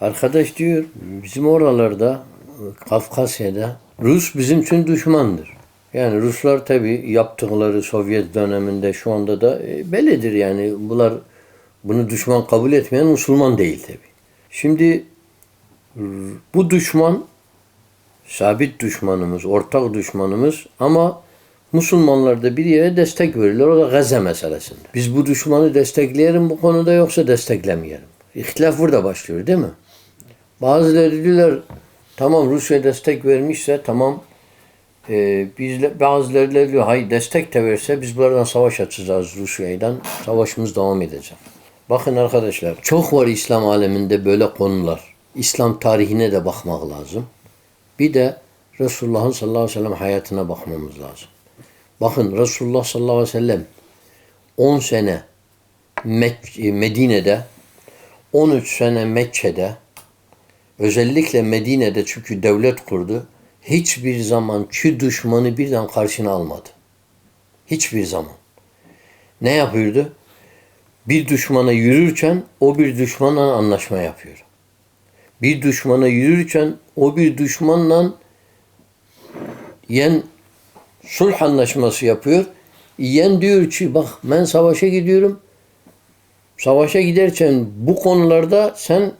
Arkadaş diyor bizim oralarda Kafkasya'da Rus bizim için düşmandır. Yani Ruslar tabi yaptıkları Sovyet döneminde şu anda da e, bellidir yani bunlar bunu düşman kabul etmeyen Müslüman değil tabi. Şimdi bu düşman sabit düşmanımız, ortak düşmanımız ama Müslümanlar da bir yere destek verirler. O da Gazze meselesinde. Biz bu düşmanı destekleyelim bu konuda yoksa desteklemeyelim. İhtilaf burada başlıyor değil mi? Bazıları diyorlar tamam Rusya destek vermişse tamam e, bizle, bazıları diyor hayır destek de verse biz buradan savaş açacağız Rusya'dan. Savaşımız devam edecek. Bakın arkadaşlar çok var İslam aleminde böyle konular. İslam tarihine de bakmak lazım. Bir de Resulullah'ın sallallahu aleyhi ve sellem hayatına bakmamız lazım. Bakın Resulullah sallallahu aleyhi ve sellem 10 sene Mek- Medine'de 13 sene Mekke'de özellikle Medine'de çünkü devlet kurdu. Hiçbir zaman şu düşmanı birden karşına almadı. Hiçbir zaman. Ne yapıyordu? Bir düşmana yürürken o bir düşmanla anlaşma yapıyor. Bir düşmana yürürken o bir düşmanla yen sulh anlaşması yapıyor. Yen diyor ki bak ben savaşa gidiyorum. Savaşa giderken bu konularda sen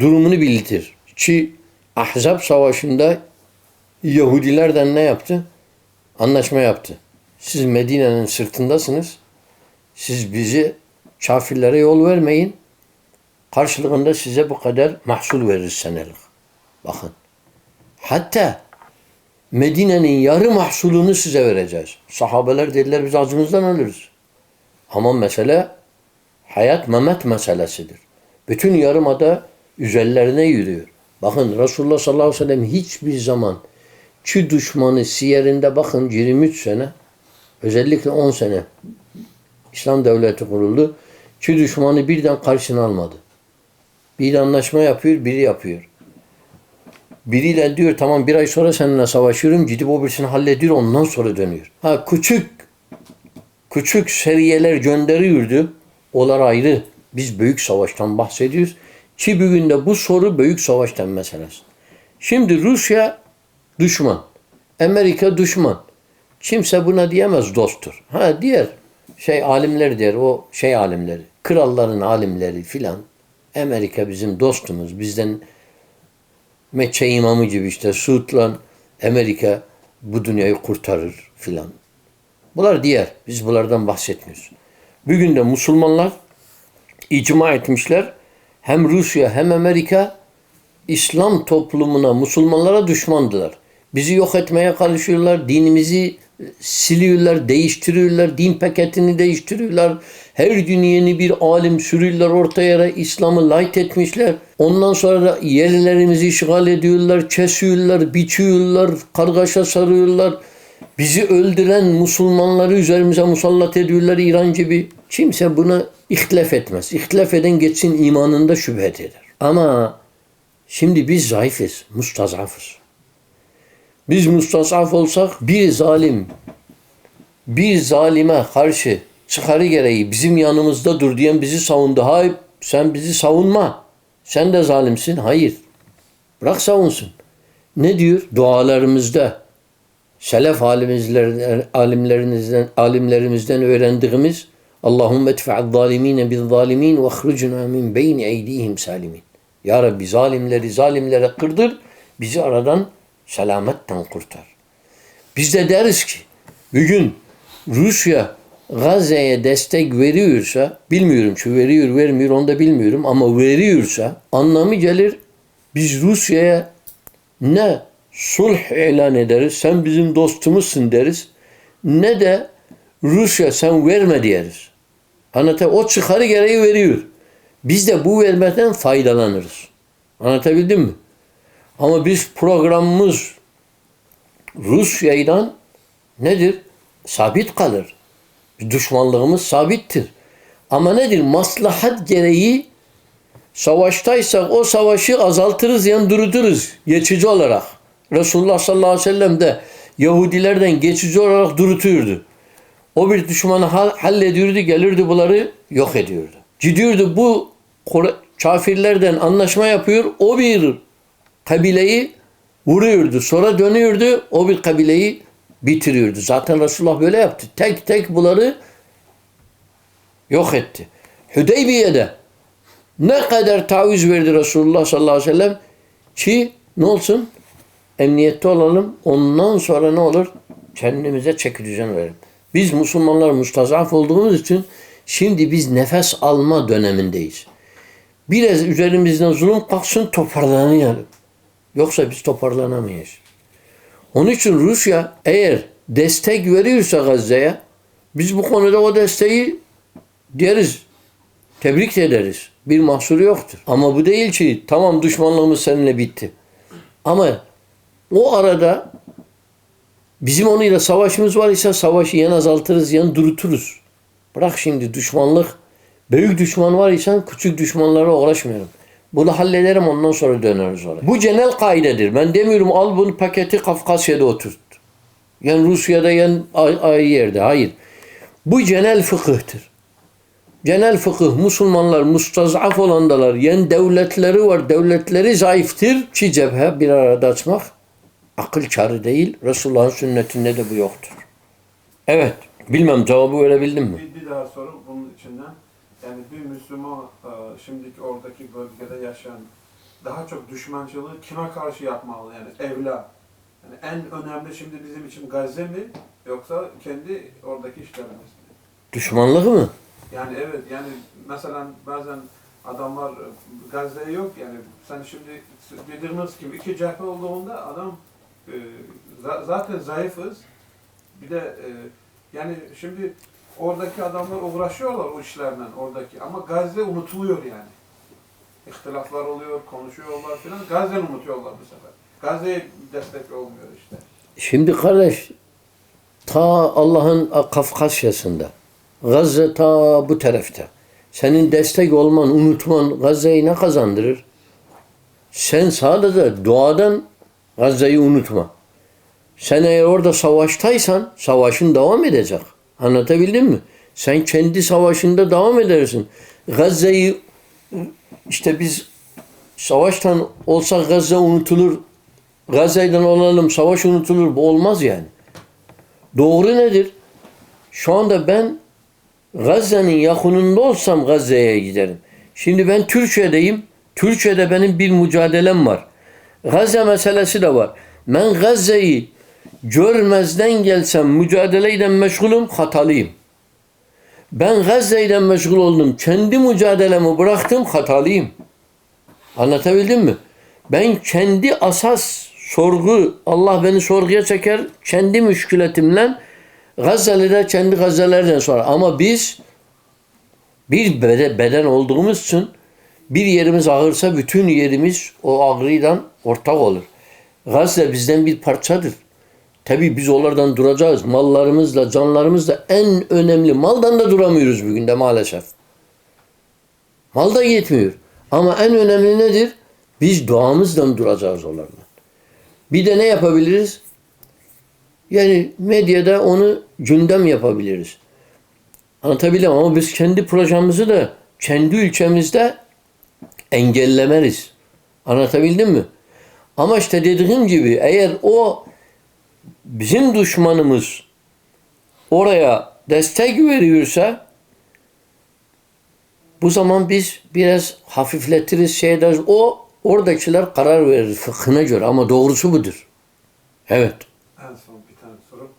durumunu bildir. Ki Ahzab Savaşı'nda Yahudilerden ne yaptı? Anlaşma yaptı. Siz Medine'nin sırtındasınız. Siz bizi kafirlere yol vermeyin. Karşılığında size bu kadar mahsul veririz senelik. Bakın. Hatta Medine'nin yarı mahsulünü size vereceğiz. Sahabeler dediler biz acımızdan ölürüz. Ama mesele hayat memet meselesidir. Bütün yarımada üzerlerine yürüyor. Bakın Resulullah sallallahu aleyhi ve sellem hiçbir zaman şu düşmanı siyerinde bakın 23 sene özellikle 10 sene İslam devleti kuruldu. Şu düşmanı birden karşına almadı. Bir anlaşma yapıyor, biri yapıyor. Biriyle diyor tamam bir ay sonra seninle savaşıyorum. Gidip o birisini hallediyor ondan sonra dönüyor. Ha küçük küçük seriyeler gönderiyordu. Onlar ayrı. Biz büyük savaştan bahsediyoruz. Ki bugün de bu soru büyük savaştan meselesi. Şimdi Rusya düşman. Amerika düşman. Kimse buna diyemez dosttur. Ha diğer şey alimler der o şey alimleri. Kralların alimleri filan. Amerika bizim dostumuz. Bizden Mekke imamı gibi işte Suud'la Amerika bu dünyayı kurtarır filan. Bunlar diğer. Biz bunlardan bahsetmiyoruz. Bugün de Müslümanlar icma etmişler. Hem Rusya hem Amerika İslam toplumuna, Müslümanlara düşmandılar. Bizi yok etmeye çalışıyorlar. Dinimizi siliyorlar, değiştiriyorlar. Din paketini değiştiriyorlar. Her gün yeni bir alim sürüyorlar ortaya. İslam'ı light etmişler. Ondan sonra da yerlerimizi işgal ediyorlar, kesiyorlar, biçiyorlar, kargaşa sarıyorlar. Bizi öldüren Müslümanları üzerimize musallat ediyorlar İran gibi. Kimse buna ihtilaf etmez. İhtilaf eden geçsin imanında şüphet eder. Ama şimdi biz zayıfız, mustazafız. Biz mustazaf olsak bir zalim, bir zalime karşı çıkarı gereği bizim yanımızda dur diyen bizi savundu. Hayır sen bizi savunma. Sen de zalimsin. Hayır. Bırak savunsun. Ne diyor? Dualarımızda selef alimlerimizden, alimlerimizden, alimlerimizden öğrendiğimiz Allahümme etfa'd zalimine bil zalimin ve ahrucuna min beyni eydihim salimin. Ya Rabbi zalimleri zalimlere kırdır, bizi aradan selametten kurtar. Biz de deriz ki bugün Rusya Gazze'ye destek veriyorsa bilmiyorum şu veriyor vermiyor onu da bilmiyorum ama veriyorsa anlamı gelir biz Rusya'ya ne sulh ilan ederiz sen bizim dostumuzsun deriz ne de Rusya sen verme deriz. Anlatabiliyor O çıkarı gereği veriyor. Biz de bu vermeden faydalanırız. Anlatabildim mi? Ama biz programımız Rusya'yla nedir? Sabit kalır. Düşmanlığımız sabittir. Ama nedir? Maslahat gereği savaştaysak o savaşı azaltırız yani durdururuz geçici olarak. Resulullah sallallahu aleyhi ve sellem de Yahudilerden geçici olarak durutuyordu. O bir düşmanı hall- hallediyordu, gelirdi bunları yok ediyordu. Gidiyordu bu kafirlerden anlaşma yapıyor. O bir kabileyi vuruyordu. Sonra dönüyordu. O bir kabileyi bitiriyordu. Zaten Resulullah böyle yaptı. Tek tek bunları yok etti. Hüdeybiye'de ne kadar taviz verdi Resulullah sallallahu aleyhi ve sellem ki ne olsun? Emniyette olalım. Ondan sonra ne olur? Kendimize çeki düzen verelim. Biz Müslümanlar mustazaf olduğumuz için şimdi biz nefes alma dönemindeyiz. Biraz üzerimizden zulüm kalksın toparlanalım. Yoksa biz toparlanamayız. Onun için Rusya eğer destek veriyorsa Gazze'ye biz bu konuda o desteği deriz. Tebrik ederiz. Bir mahsuru yoktur. Ama bu değil ki tamam düşmanlığımız seninle bitti. Ama o arada bizim onunla savaşımız var ise savaşı yen azaltırız, yen duruturuz. Bırak şimdi düşmanlık. Büyük düşman var ise küçük düşmanlara uğraşmayalım. Bunu hallederim ondan sonra döneriz oraya. Bu genel kaidedir. Ben demiyorum al bunu paketi Kafkasya'da oturt. Yani Rusya'da yani ay, yerde. Hayır. Bu genel fıkıhtır. Genel fıkıh Müslümanlar mustazaf olandalar. Yani devletleri var. Devletleri zayıftır. Ki cephe bir arada açmak akıl kârı değil. Resulullah'ın sünnetinde de bu yoktur. Evet. Bilmem cevabı verebildim mi? Bir, bir daha soru bunun içinden. Yani bir Müslüman e, şimdiki oradaki bölgede yaşayan daha çok düşmançılığı kime karşı yapmalı? Yani evla. Yani en önemli şimdi bizim için Gazze mi yoksa kendi oradaki işlerimiz mi? Düşmanlık mı? Yani evet yani mesela bazen adamlar e, Gazze'ye yok yani sen şimdi dediğiniz gibi iki cephe olduğunda adam zaten zayıfız. Bir de e, yani şimdi oradaki adamlar uğraşıyorlar o işlerle oradaki ama Gazze unutuluyor yani. İhtilaflar oluyor, konuşuyorlar filan. Gazze'yi unutuyorlar bu sefer. Gazze'ye destek olmuyor işte. Şimdi kardeş ta Allah'ın Kafkasya'sında Gazze ta bu tarafta. Senin destek olman, unutman Gazze'yi ne kazandırır? Sen sadece duadan Gazze'yi unutma. Sen eğer orada savaştaysan savaşın devam edecek. Anlatabildim mi? Sen kendi savaşında devam edersin. Gazze'yi işte biz savaştan olsa Gazze unutulur. Gazze'den olalım savaş unutulur. Bu olmaz yani. Doğru nedir? Şu anda ben Gazze'nin yakınında olsam Gazze'ye giderim. Şimdi ben Türkiye'deyim. Türkiye'de benim bir mücadelem var. Gazze meselesi de var. Ben Gazze'yi görmezden gelsem, mücadeleyle meşgulüm, hatalıyım. Ben Gazze'yle meşgul oldum. Kendi mücadelemi bıraktım, hatalıyım. Anlatabildim mi? Ben kendi asas sorgu, Allah beni sorguya çeker, kendi müşkületimle Gazze'li de kendi Gazze'lerden sonra. Ama biz bir bede- beden olduğumuz için bir yerimiz ağırsa bütün yerimiz o ağrıyla ortak olur. Gazze bizden bir parçadır. Tabi biz onlardan duracağız. Mallarımızla, canlarımızla en önemli. Maldan da duramıyoruz bugün de maalesef. Mal da yetmiyor. Ama en önemli nedir? Biz duamızla duracağız onlarla. Bir de ne yapabiliriz? Yani medyada onu gündem yapabiliriz. Anlatabildim ama biz kendi projemizi de kendi ülkemizde engellemeliyiz. Anlatabildim mi? Ama işte dediğim gibi eğer o bizim düşmanımız oraya destek veriyorsa bu zaman biz biraz hafifletiriz, şey ederiz. O oradakiler karar verir fıkhına göre ama doğrusu budur. Evet. En son bir tane soru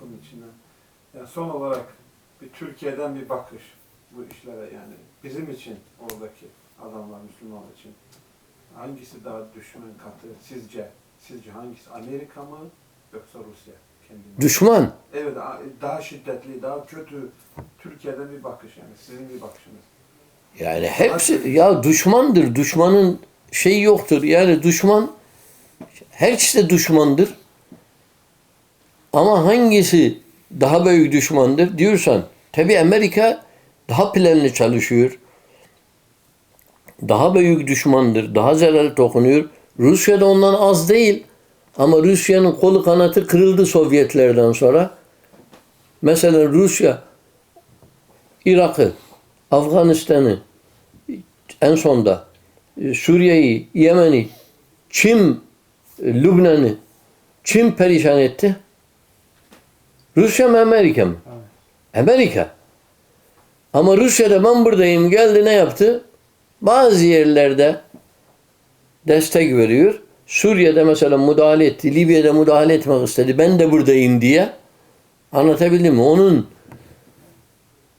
bunun içinden. Yani son olarak bir Türkiye'den bir bakış bu işlere yani bizim için oradaki adamlar Müslüman için hangisi daha düşman katı sizce? Sizce hangisi? Amerika mı yoksa Rusya? Kendine. Düşman. Evet daha şiddetli, daha kötü Türkiye'den bir bakış yani sizin bir bakışınız. Yani hepsi ya düşmandır. Düşmanın şeyi yoktur. Yani düşman herkes de düşmandır. Ama hangisi daha büyük düşmandır diyorsan tabi Amerika daha planlı çalışıyor. Daha büyük düşmandır. Daha zarar dokunuyor. Rusya da ondan az değil. Ama Rusya'nın kolu kanatı kırıldı Sovyetlerden sonra. Mesela Rusya Irak'ı, Afganistan'ı, en sonda e, Suriye'yi, Yemen'i, Çin, e, Lübnan'ı Çin perişan etti? Rusya mı Amerika mı? Amerika. Ama Rusya'da ben buradayım geldi ne yaptı? Bazı yerlerde destek veriyor. Suriye'de mesela müdahale etti. Libya'da müdahale etmek istedi. Ben de buradayım diye. Anlatabildim mi? Onun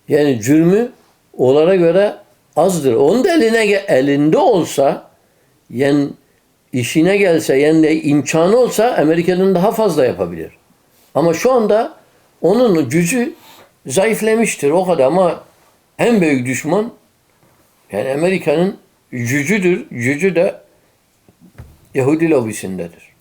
yani cürmü onlara göre azdır. Onun da eline elinde olsa yani işine gelse yani de imkanı olsa Amerika'nın daha fazla yapabilir. Ama şu anda onun gücü zayıflamıştır o kadar ama en büyük düşman yani Amerika'nın gücüdür. Gücü de Yahudi lobisindedir.